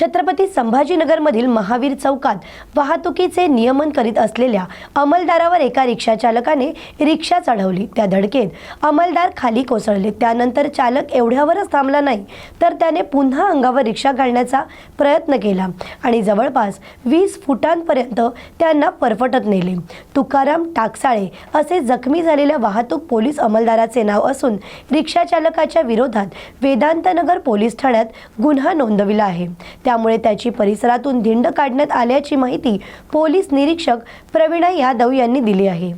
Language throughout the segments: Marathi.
छत्रपती संभाजीनगरमधील महावीर चौकात वाहतुकीचे नियमन करीत असलेल्या अंमलदारावर एका रिक्षा चालकाने रिक्षा चढवली. त्या धडकेत अंमलदार खाली कोसळले. त्यानंतर चालक एवढ्यावरच थांबला नाही तर त्याने पुन्हा अंगावर रिक्षा घालण्याचा प्रयत्न केला आणि जवळपास वीस फुटांपर्यंत त्यांना परफटत नेले. तुकाराम टाकसाळे असे जखमी झालेल्या वाहतूक पोलीस अंमलदाराचे नाव असून रिक्षा चालकाच्या विरोधात वेदांतनगर पोलीस ठाण्यात गुन्हा नोंदविला आहे. त्यामुळे त्याची परिसरातून धिंड काढण्यात आल्याची माहिती पोलीस निरीक्षक प्रवीणा यादव यांनी दिली आहे.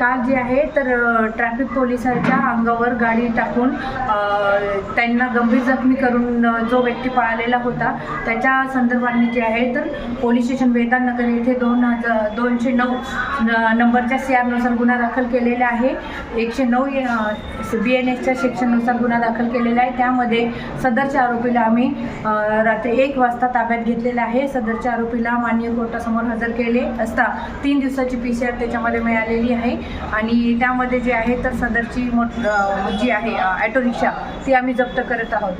काल जे आहे तर ट्रॅफिक पोलिसांच्या अंगावर गाडी टाकून त्यांना गंभीर जखमी करून जो व्यक्ती पळालेला होता त्याच्या संदर्भाने जे आहे तर पोलीस स्टेशन वेदानगर येथे दोन हजार दोनशे नऊ नंबरच्या सी आरनुसार गुन्हा दाखल केलेला आहे. एकशे नऊ बी एन एसच्या सेक्शननुसार गुन्हा दाखल केलेला आहे. त्यामध्ये सदरच्या आरोपीला आम्ही रात्री एक वाजता ताब्यात घेतलेला आहे. सदरच्या आरोपीला माननीय कोर्टासमोर हजर केले असता तीन दिवसाची पी सी आर त्याच्यामध्ये मिळालेली आहे. आणि त्यामध्ये जे आहे तर सदरची मोठ जी आहे ॲटो रिक्षा ती आम्ही जप्त करत आहोत.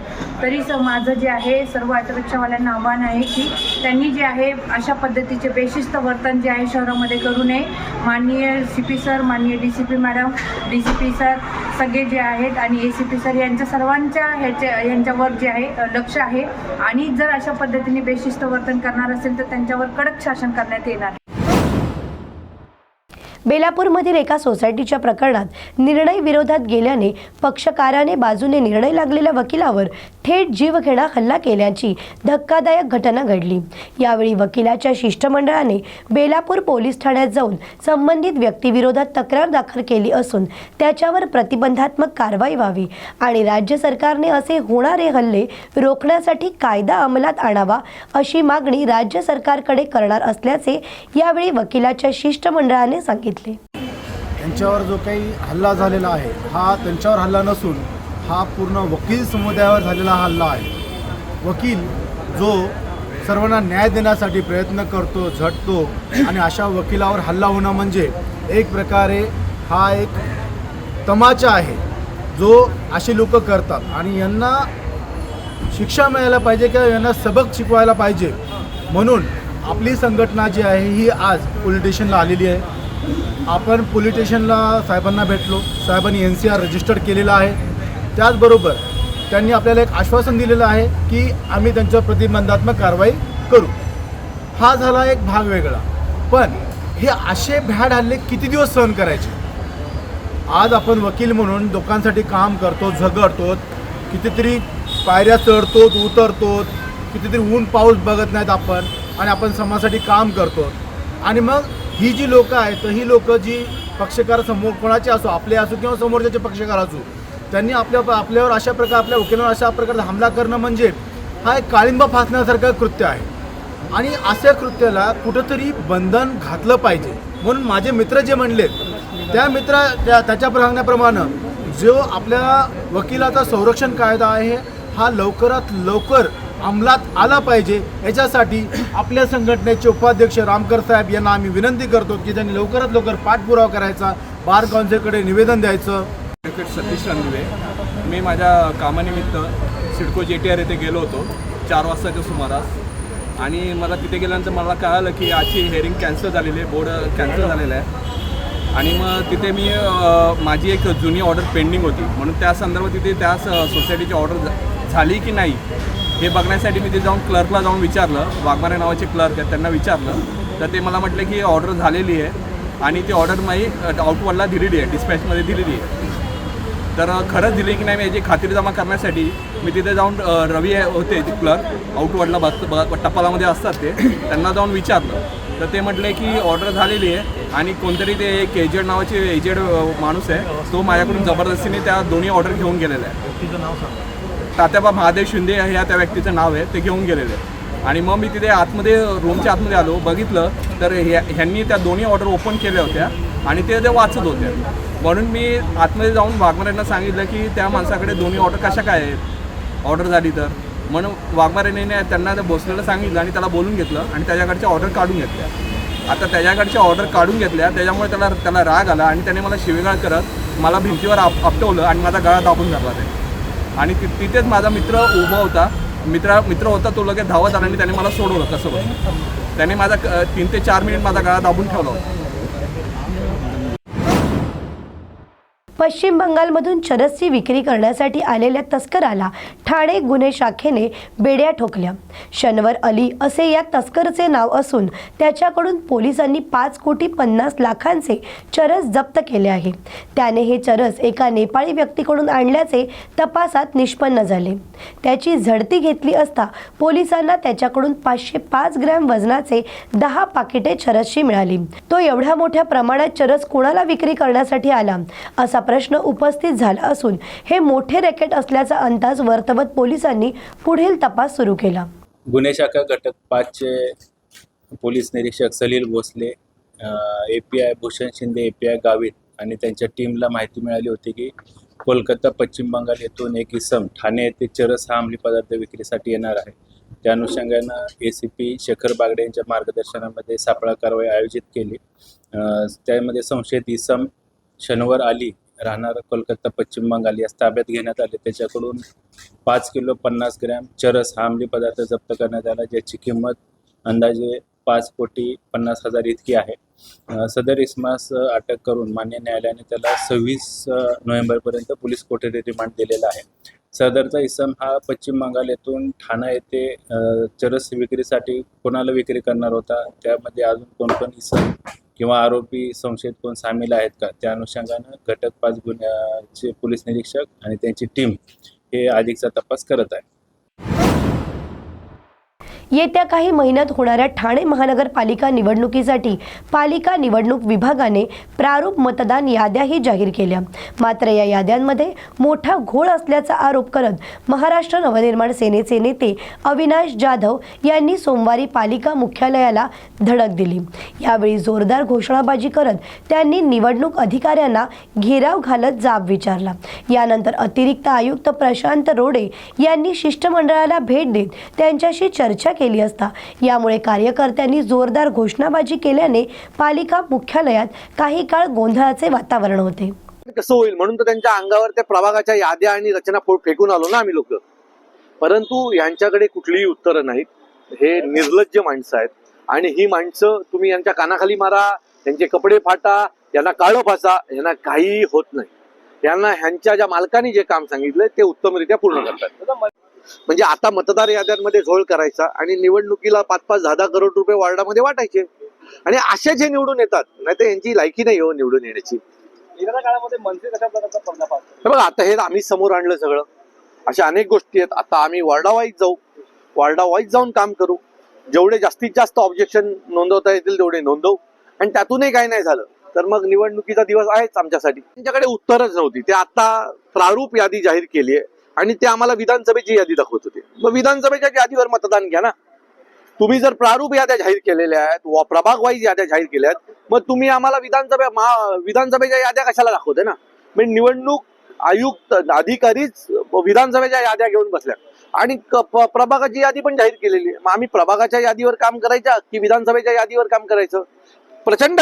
तरी स माझं जे आहे सर्व ॲटो रिक्षावाल्यांना आव्हान आहे की त्यांनी जे आहे अशा पद्धतीचे बेशिस्त वर्तन जे आहे शहरामध्ये करू नये. माननीय सी पी सर माननीय D C P madam D C P sir सगळे जे आहेत आणि ए सी पी सर यांच्या सर्वांच्या ह्याच्या यांच्यावर जे आहे लक्ष आहे. आणि जर अशा पद्धतीने बेशिस्त वर्तन करणार असेल तर त्यांच्यावर कडक शासन करण्यात येणार बेलापूरमधील एका सोसायटीच्या प्रकरणात निर्णय विरोधात गेल्याने पक्षकाराने बाजूने निर्णय लागलेल्या वकिलावर थेट जीवघेणा हल्ला केल्याची धक्कादायक घटना घडली. यावेळी वकिलाच्या शिष्टमंडळाने बेलापूर पोलीस ठाण्यात जाऊन संबंधित व्यक्तीविरोधात तक्रार दाखल केली असून त्याच्यावर प्रतिबंधात्मक कारवाई व्हावी आणि राज्य सरकारने असे होणारे हल्ले रोखण्यासाठी कायदा अंमलात आणावा अशी मागणी राज्य सरकारकडे करणार असल्याचे यावेळी वकिलाच्या शिष्टमंडळाने सांगितले. यांच्यावर जो काही हल्ला झालेला आहे हा त्यांच्यावर हल्ला नसून हा पूर्ण वकील समुदायावर झालेला हा हल्ला आहे. वकील जो सर्वांना न्याय देण्यासाठी प्रयत्न करतो झटतो आणि अशा वकिलावर हल्ला होणं म्हणजे एक प्रकारे हा एक तमाचा आहे. जो असे लोक करतात आणि यांना शिक्षा मिळायला पाहिजे किंवा यांना सबक शिकवायला पाहिजे. म्हणून आपली संघटना जी आहे ही आज पोलीस आलेली आहे. आपण पोलीस स्टेशनला साहेबांना भेटलो. साहेबांनी एन सी आर रजिस्टर केलेला आहे. त्याचबरोबर त्यांनी आपल्याला एक आश्वासन दिलेलं आहे की आम्ही त्यांच्यावर प्रतिबंधात्मक कारवाई करू. हा झाला एक भाग वेगळा. पण हे असे भ्याड हल्ले किती दिवस सहन करायचे? आज आपण वकील म्हणून लोकांसाठी काम करतो झगडतो कितीतरी पायऱ्या चढतो उतरतो कितीतरी ऊन पाऊस बघत नाहीत आपण आणि आपण समाजासाठी काम करतो आणि मग ही जी लोकं आहेत तर ही लोकं जी पक्षकार समोर कोणाचे असो आपले असो किंवा समोरच्याचे पक्षकार असो त्यांनी आपल्या आपल्यावर अशा प्रकार आपल्या वकिलांवर अशा प्रकारचा हमला करणं म्हणजे हा एक काळिंबा फासण्यासारखं कृत्य आहे. आणि अशा कृत्याला कुठंतरी बंधन घातलं पाहिजे. म्हणून माझे मित्र जे म्हणले त्या मित्र त्या त्याच्या सांगण्याप्रमाणे जो आपल्या वकिलाचा संरक्षण कायदा आहे हा लवकरात लवकर अंमलात आला पाहिजे. याच्यासाठी आपल्या संघटनेचे उपाध्यक्ष रामकर साहेब यांना आम्ही विनंती करतो की त्यांनी लवकरात लवकर पाठपुरावा करायचा बार काउन्सिलकडे निवेदन द्यायचं. क्रिकेट सतीश रणदिवे मी माझ्या कामानिमित्त सिडको जे टी आर येथे गेलो होतो चार वाजताच्या सुमारास. आणि मला तिथे गेल्यानंतर मला कळालं की आजची हेअरिंग कॅन्सल झालेली आहे बोर्ड कॅन्सल झालेलं आहे. आणि मग तिथे मी माझी एक जुनी ऑर्डर पेंडिंग होती. म्हणून त्या संदर्भात तिथे त्या स- सोसायटीची ऑर्डर झाली की नाही हे बघण्यासाठी मी तिथे जाऊन क्लर्कला जाऊन विचारलं. वाघमारे नावाचे क्लर्क आहेत त्यांना विचारलं. तर ते मला म्हटलं की ऑर्डर झालेली आहे आणि ती ऑर्डर माझी आउटवर्डला दिलेली आहे डिस्पॅचमध्ये दिलेली आहे. तर खरंच दिली की नाही मी याची खात्रीजमा करण्यासाठी मी तिथे जाऊन रवी आहे- होते ते क्लर्क आउटवर्डला बस टपालामध्ये असतात ते. त्यांना जाऊन विचारलं. तर ते म्हटले की ऑर्डर झालेली आहे आणि कोणतरी ते एक एजेड नावाचे एजेड माणूस आहे तो माझ्याकडून जबरदस्तीने त्या दोन्ही ऑर्डर घेऊन गेलेला आहे. तात्याबा महादेव शिंदे ह्या त्या व्यक्तीचं नाव आहे ते घेऊन गेलेले. आहे. आणि मग मी तिथे आतमध्ये रूमच्या आतमध्ये आलो बघितलं तर ह्या ह्यांनी त्या दोन्ही ऑर्डर ओपन केल्या होत्या आणि ते ते वाचत होते. म्हणून मी आतमध्ये जाऊन वाघमारेंना सांगितलं की त्या माणसाकडे दोन्ही ऑर्डर कशा काय आहेत? ऑर्डर झाली तर. म्हणून वाघमारेने त्यांना त्या भोसलेला सांगितलं आणि त्याला बोलून घेतलं आणि त्याच्याकडच्या ऑर्डर काढून घेतल्या. आता त्याच्याकडच्या ऑर्डर काढून घेतल्या त्याच्यामुळे त्याला त्याला राग आला आणि त्याने मला शिवेगाळ करत मला भिंतीवर आप आपटवलं आणि माझा गळा दाबून धरला ते आणि ति तिथेच माझा मित्र उभा होता. मित्रा मित्र होता तो लगेच धावत आला आणि त्याने मला सोडवलं कसं त्याने माझा तीन ते चार मिनिट माझा गळा दाबून ठेवला होता. पश्चिम बंगालमधून चरसची विक्री करण्यासाठी आलेल्या तस्कराला ठाणे गुन्हे शाखेने बेड्या ठोकल्या. शनवर अली असे या तस्करचे नाव असून त्याच्याकडून पोलिसांनी पाच कोटी पन्नास लाखांचे चरस जप्त केले आहे. त्याने हे चरस एका नेपाळी व्यक्तीकडून आणल्याचे तपासात निष्पन्न झाले. त्याची झडती घेतली असता पोलिसांना त्याच्याकडून पाचशे पाच ग्रॅम वजनाचे दहा पाकिटे चरसची मिळाली. तो एवढ्या मोठ्या प्रमाणात चरस कोणाला विक्री करण्यासाठी आला? असा प्रश्न उपस्थित झाला असून हे मोठे रॅकेट असल्याचा अंदाज वर्तवत पोलिसांनी पुढील तपास सुरू केला. गुन्हे शाखा घटक पाचचे पोलीस निरीक्षक Salil Bhosale A P I Bhushan Shinde A P I Gavit आणि त्यांच्या टीमला माहिती मिळाली होती की कोलकाता पश्चिम बंगाल येथून एक इसम ठाणे येथे चरस हा अंमली पदार्थ विक्रीसाठी येणार आहे. त्या अनुषंगानं A C P Shekhar Bagade यांच्या मार्गदर्शनामध्ये सापळा कारवाई आयोजित केली. त्यामध्ये संशयित इसम शनिवार आली राहणार. कोलकाता पश्चिम बंगाल यास ताब्यात घेण्यात आले. त्याच्याकडून पाच किलो पन्नास ग्रॅम चरस हा अंमली पदार्थ जप्त करण्यात आला ज्याची किंमत अंदाजे पाच कोटी पन्नास हजार इतकी आहे. सदर इसमास अटक करून मान्य न्यायालयाने त्याला सव्वीस नोव्हेंबरपर्यंत पोलीस कोठेरी रिमांड दिलेला आहे. सदरचा इसम हा पश्चिम बंगाल येथून ठाणा येथे चरस विक्रीसाठी कोणाला विक्री करणार होता? त्यामध्ये अजून कोण पण इसम किंवा आरोपी संशयित कोण सामील आहेत का त्या अनुषंगानं घटक पाच गुन्ह्याचे पोलीस निरीक्षक आणि त्यांची टीम हे अधिकचा तपास करत आहे. येत्या काही महिन्यात होणाऱ्या ठाणे महानगरपालिका निवडणुकीसाठी पालिका निवडणूक विभागाने प्रारूप मतदान याद्याही जाहीर केल्या. मात्र या याद्यांमध्ये मोठा घोळ असल्याचा आरोप करत महाराष्ट्र नवनिर्माण सेनेचे नेते अविनाश जाधव यांनी सोमवारी पालिका मुख्यालयाला धडक दिली. यावेळी जोरदार घोषणाबाजी करत त्यांनी निवडणूक अधिकाऱ्यांना घेराव घालत जाब विचारला. यानंतर अतिरिक्त आयुक्त प्रशांत रोडे यांनी शिष्टमंडळाला भेट देत त्यांच्याशी चर्चा केली असता. यामुळे कार्यकर्त्यांनी जोरदार घोषणाबाजी केल्याने पालिका मुख्यालयात काही काळ गोंधळाचे वातावरण होते. कसं होईल? म्हणून तर त्यांच्या अंगावर त्या प्रभागाच्या याद्या आणि रचना फेकून आलो ना आम्ही लोक. परंतु यांच्याकडे कुठलीही उत्तरं नाहीत. हे निर्लज्ज माणसं आहेत. आणि ही माणसं तुम्ही यांच्या कानाखाली मारा त्यांचे कपडे फाटा यांना काळं फासा यांना काही होत नाही. यांना ह्यांच्या ज्या मालकाने जे काम सांगितलंय ते उत्तमरित्या पूर्ण करतात. म्हणजे आता मतदार याद्यांमध्ये झोळ करायचा आणि निवडणुकीला पाच पाच दहा दहा करोड रुपये वॉर्डामध्ये वाटायचे. आणि असेच हे निवडून येतात नाही तर यांची लायकी नाही हो निवडून येण्याची. बघा आता हे आम्ही समोर आणलं सगळं. अशा अनेक गोष्टी आहेत. आता आम्ही वॉर्डा वाईज जाऊ. वॉर्डा वाईज जाऊन काम करू. जेवढे जास्तीत जास्त ऑब्जेक्शन नोंदवता येतील तेवढे नोंदवू. आणि त्यातूनही काही नाही झालं. तर मग निवडणुकीचा दिवस आहेच आमच्यासाठी. त्यांच्याकडे उत्तरच नव्हती. ते आता प्रारूप यादी जाहीर केली आहे. आणि ते आम्हाला विधानसभेची यादी दाखवत होते. मग विधानसभेच्या यादीवर मतदान घ्या ना. तुम्ही जर प्रारूप याद्या जाहीर केलेल्या आहेत प्रभाग वाईज याद्या जाहीर केल्या आहेत मग तुम्ही आम्हाला विधानसभा महा- विधानसभेच्या याद्या कशाला दाखवते ना? म्हणजे निवडणूक आयुक्त अधिकारीच विधानसभेच्या याद्या घेऊन बसल्या. आणि प्रभागाची यादी पण जाहीर केलेली आहे. मग आम्ही प्रभागाच्या यादीवर काम करायच्या की विधानसभेच्या यादीवर काम करायचं? प्रचंड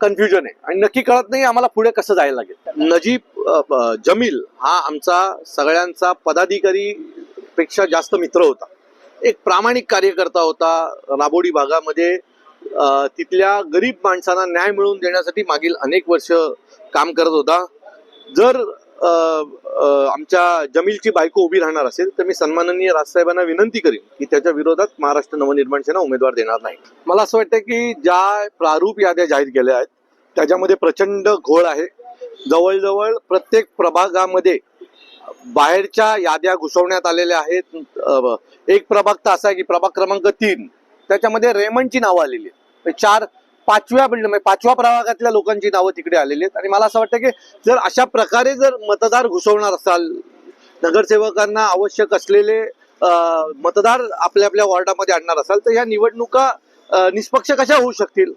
कन्फ्युजन आहे. आणि नक्की कळत नाही आम्हाला पुढे कसं जायला लागेल. नजीब जमील हा आमचा सगळ्यांचा पदाधिकारी पेक्षा जास्त मित्र होता. एक प्रामाणिक कार्यकर्ता होता राबोडी भागामध्ये. तिथल्या गरीब माणसांना न्याय मिळवून देण्यासाठी मागील अनेक वर्ष काम करत होता. जर आमच्या जमीलची बायको उभी राहणार असेल तर मी सन्माननीय राजसाहेबांना विनंती करीन की त्याच्या विरोधात महाराष्ट्र नवनिर्माण सेना उमेदवार देणार नाही. मला असं वाटतं की ज्या प्रारूप याद्या जाहीर केल्या आहेत त्याच्यामध्ये प्रचंड घोळ आहे. जवळजवळ प्रत्येक प्रभागामध्ये बाहेरच्या याद्या घुसवण्यात आलेल्या आहेत. एक प्रभाग तर असा आहे की प्रभाग क्रमांक तीन. त्याच्यामध्ये रेमंडची नावं आलेली आहेत. चार पाचव्या बिल्ड म्हणजे पाचव्या प्रभागातल्या लोकांची नावं तिकडे आलेली आहेत. आणि मला असं वाटतं की जर अशा प्रकारे जर मतदार घुसवणार असाल नगरसेवकांना आवश्यक असलेले मतदार आपल्या आपल्या वॉर्डामध्ये आणणार असाल तर या निवडणुका निष्पक्ष कशा होऊ शकतील?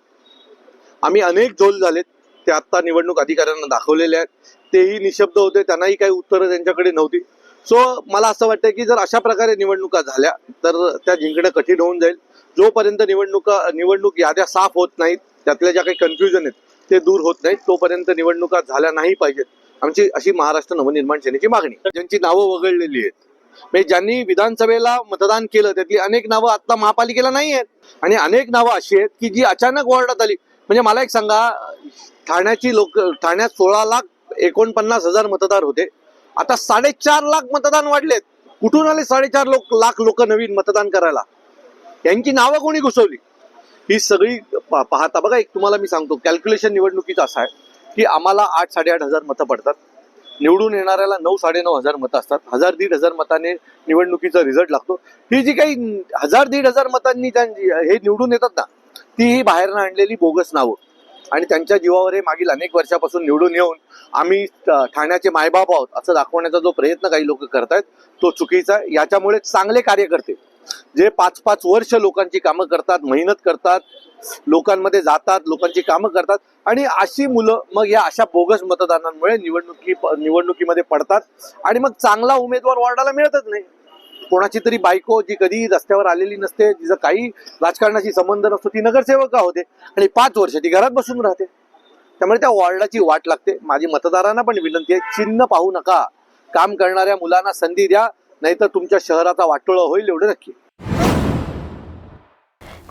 आम्ही अनेक झोल झालेत. ते आत्ता निवडणूक अधिकाऱ्यांना दाखवलेले आहेत. तेही निशब्द होते. त्यांनाही काही उत्तरं त्यांच्याकडे नव्हती. सो मला असं वाटतं की जर अशा प्रकारे निवडणुका झाल्या तर त्या जिंकणं कठीण होऊन जाईल. जोपर्यंत निवडणुका निवडणूक याद्या साफ होत नाहीत त्यातल्या ज्या काही कन्फ्युजन आहेत ते दूर होत नाहीत तोपर्यंत निवडणुका झाल्या नाही पाहिजेत. आमची अशी महाराष्ट्र नवनिर्माण सेनेची मागणी. ज्यांची नावं वगळलेली आहेत म्हणजे ज्यांनी विधानसभेला मतदान केलं त्यातली अनेक नावं आता महापालिकेला नाही आहेत. आणि अनेक नावं अशी आहेत की जी अचानक वॉर्डात आली. म्हणजे मला एक सांगा ठाण्याची लोक ठाण्यात सोळा लाख एकोणपन्नास हजार मतदार होते. आता साडेचार लाख मतदान वाढलेत. कुठून आले साडेचार लोक लाख लोक नवीन मतदान करायला? यांची नावं कोणी घुसवली? ही सगळी पाहता बघा एक तुम्हाला मी सांगतो कॅल्क्युलेशन निवडणुकीचं असं आहे की आम्हाला आठ साडेआठ हजार मतं पडतात. निवडून येणाऱ्याला नऊ साडेनऊ हजार मतं असतात. हजार दीड हजार मताने निवडणुकीचा रिझल्ट लागतो. ही जी काही हजार दीड हजार मतांनी त्यांची हे निवडून येतात ना ती ही बाहेरनं आणलेली बोगस नावं. आणि त्यांच्या जीवावर हे मागील अनेक वर्षापासून निवडून येऊन आम्ही ठाण्याचे मायबाप आहोत असं दाखवण्याचा जो प्रयत्न काही लोक करतायत तो चुकीचा आहे. याच्यामुळे चांगले कार्यकर्ते जे पाच पाच वर्ष लोकांची कामं करतात मेहनत करतात लोकांमध्ये जातात लोकांची कामं करतात आणि अशी मुलं मग या अशा बोगस मतदानांमुळे निवडणुकी निवडणुकीमध्ये पडतात आणि मग चांगला उमेदवार वॉर्डाला मिळतच नाही. कोणाची तरी बायको जी कधी रस्त्यावर आलेली नसते जिचं काही राजकारणाशी संबंध नसतो ती नगरसेवक होते आणि पाच वर्ष ती घरात बसून राहते. त्यामुळे त्या वॉर्डाची वाट लागते. माझी मतदारांना पण विनंती आहे चिन्ह पाहू नका. काम करणाऱ्या मुलांना संधी द्या. नाहीतर तुमच्या शहराचा वाटोळा होईल एवढं नक्की.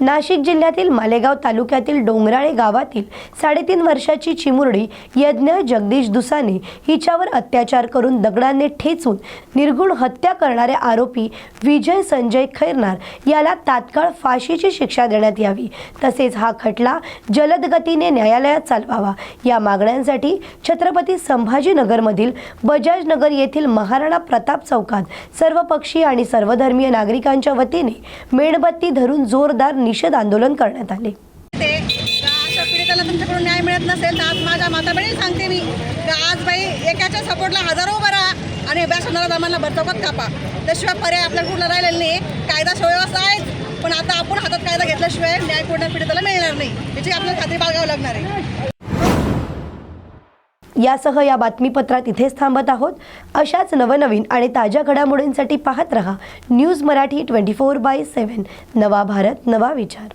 नाशिक जिल्ह्यातील मालेगाव तालुक्यातील डोंगराळे गावातील साडेतीन वर्षाची चिमुरडी यज्ञ जगदीश दुसाने हिच्यावर अत्याचार करून दगडाने ठेचून निर्गुण हत्या करणारे आरोपी विजय संजय खैरनार याला तात्काळ फाशीची शिक्षा देण्यात यावी. तसेच हा खटला जलद गतीने न्यायालयात चालवावा. या मागण्यांसाठी छत्रपती संभाजीनगरमधील बजाजनगर येथील महाराणा प्रताप चौकात सर्वपक्षीय आणि सर्वधर्मीय नागरिकांच्या वतीने मेणबत्ती धरून जोरदार निषेध आंदोलन करण्यात आले. ते पीडिताला तुमच्याकडून न्याय मिळत नसेल तर आज माझ्या माता बहिणी सांगते मी. का आज बाई एकाच्या सपोर्टला हजारो उभं राहा आणि बॅसणारा दामांना भरतोकत कापा. त्याशिवाय पर्याय आपल्या कुठला राहिलेला नाही. कायदा सुव्यवस्था आहेच. पण आता आपण हातात कायदा घेतल्याशिवाय न्याय कोणत्या पीडिताला मिळणार नाही. याची आपल्याला खात्री बाळगावं लागणार आहे. यासह या बातमीपत्रात इथेच थांबत आहोत. अशाच नवनवीन आणि ताज्या घडामोडींसाठी पाहत रहा news Marathi twenty four by seven. नवा भारत नवा विचार.